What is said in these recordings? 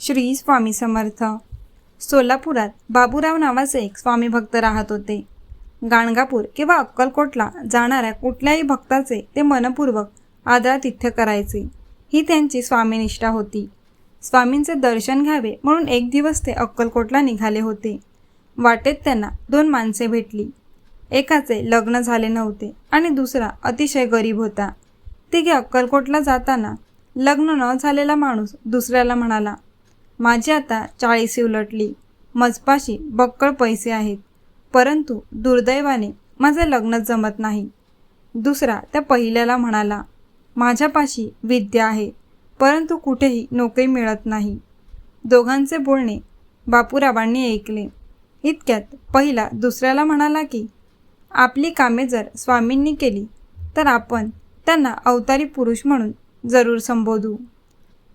श्री स्वामी समर्थ. सोलापुरात बाबूराव नावाचे एक स्वामी भक्त राहत होते. गाणगापूर किंवा अक्कलकोटला जाणाऱ्या कुठल्याही भक्ताचे ते मनपूर्वक आदरातिथ्य करायचे. ही त्यांची स्वामीनिष्ठा होती. स्वामींचे दर्शन घ्यावे म्हणून एक दिवस ते अक्कलकोटला निघाले होते. वाटेत त्यांना दोन माणसे भेटली. एकाचे लग्न झाले नव्हते आणि दुसरा अतिशय गरीब होता. तिघे अक्कलकोटला जाताना लग्न न झालेला माणूस दुसऱ्याला म्हणाला माझी आता चाळीसी उलटली. मजपाशी बक्कळ पैसे आहेत. परंतु दुर्दैवाने माझं लग्न जमत नाही. दुसरा त्या पहिल्याला म्हणाला माझ्यापाशी विद्या आहे परंतु कुठेही नोकरी मिळत नाही. दोघांचे बोलणे बापूरावांनी ऐकले. इतक्यात पहिला दुसऱ्याला म्हणाला की आपली कामे जर स्वामींनी केली तर आपण त्यांना अवतारी पुरुष म्हणून जरूर संबोधू.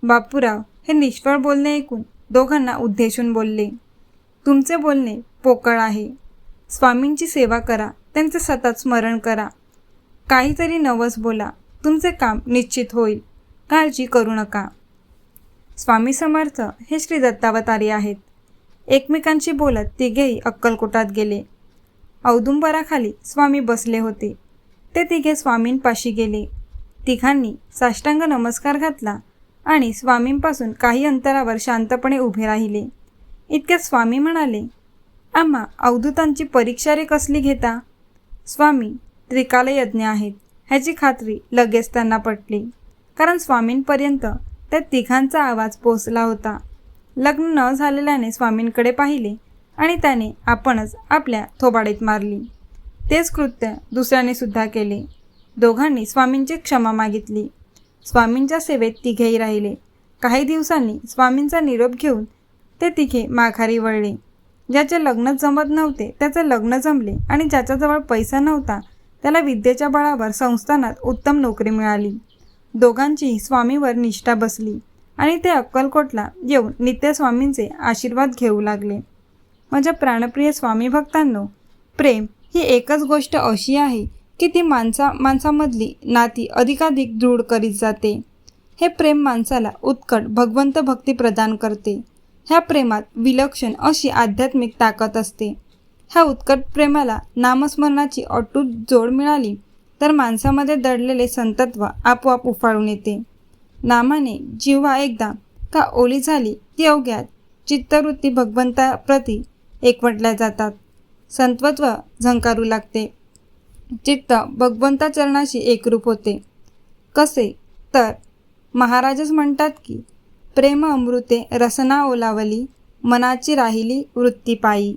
बापूराव हे निष्फळ बोलणे ऐकून दोघांना उद्देशून बोलले तुमचे बोलणे पोकळ आहे. स्वामींची सेवा करा त्यांचे सतत स्मरण करा. काहीतरी नवस बोला तुमचे काम निश्चित होईल. काळजी करू नका. स्वामी समर्थ हे श्री दत्तावतारी आहेत. एकमेकांशी बोलत तिघेही अक्कलकोटात गेले. औदुंबराखाली स्वामी बसले होते. ते तिघे स्वामींपाशी गेले. तिघांनी साष्टांग नमस्कार घातला आणि स्वामींपासून काही अंतरावर शांतपणे उभे राहिले. इतक्यात स्वामी म्हणाले आम्हा अवधूतांची परीक्षा रे कसली घेता? स्वामी त्रिकालयज्ञ आहेत. ह्याची खात्री लगेच त्यांना पटली. कारण स्वामींपर्यंत त्या तिघांचा आवाज पोचला होता. लग्न न झालेल्याने स्वामींकडे पाहिले आणि त्याने आपणच आपल्या थोबाडीत मारली. तेच कृत्य दुसऱ्याने सुद्धा केले. दोघांनी स्वामींची क्षमा मागितली. स्वामींच्या सेवेत तिघेही राहिले. काही दिवसांनी स्वामींचा निरोप घेऊन ते तिघे माघारी वळले. ज्याचे लग्न जमत नव्हते त्याचे लग्न जमले आणि ज्याच्याजवळ पैसा नव्हता त्याला विद्येच्या बळावर संस्थानात उत्तम नोकरी मिळाली. दोघांचीही स्वामीवर निष्ठा बसली आणि ते अक्कलकोटला येऊन नित्य स्वामींचे आशीर्वाद घेऊ लागले. माझ्या प्राणप्रिय स्वामी भक्तांनो प्रेम ही एकच गोष्ट अशी आहे की ती माणसा माणसामधली नाती अधिकाधिक दृढ करीत जाते. हे प्रेम माणसाला उत्कट भगवंत भक्ती प्रदान करते. ह्या प्रेमात विलक्षण अशी आध्यात्मिक ताकद असते. ह्या उत्कट प्रेमाला नामस्मरणाची अटूट जोड मिळाली तर माणसामध्ये दडलेले संतत्व आपोआप उफाळून येते. नामाने जिव्हा एकदा का ओली झाली ती अवघ्यात चित्तवृत्ती भगवंताप्रती एकवटल्या जातात. संतत्व झंकारू लागते. चित्त भगवंता चरणाशी एकरूप होते. कसे? तर महाराजच म्हणतात की प्रेम अमृते रसना ओलावली मनाची राहिली वृत्ती पायी.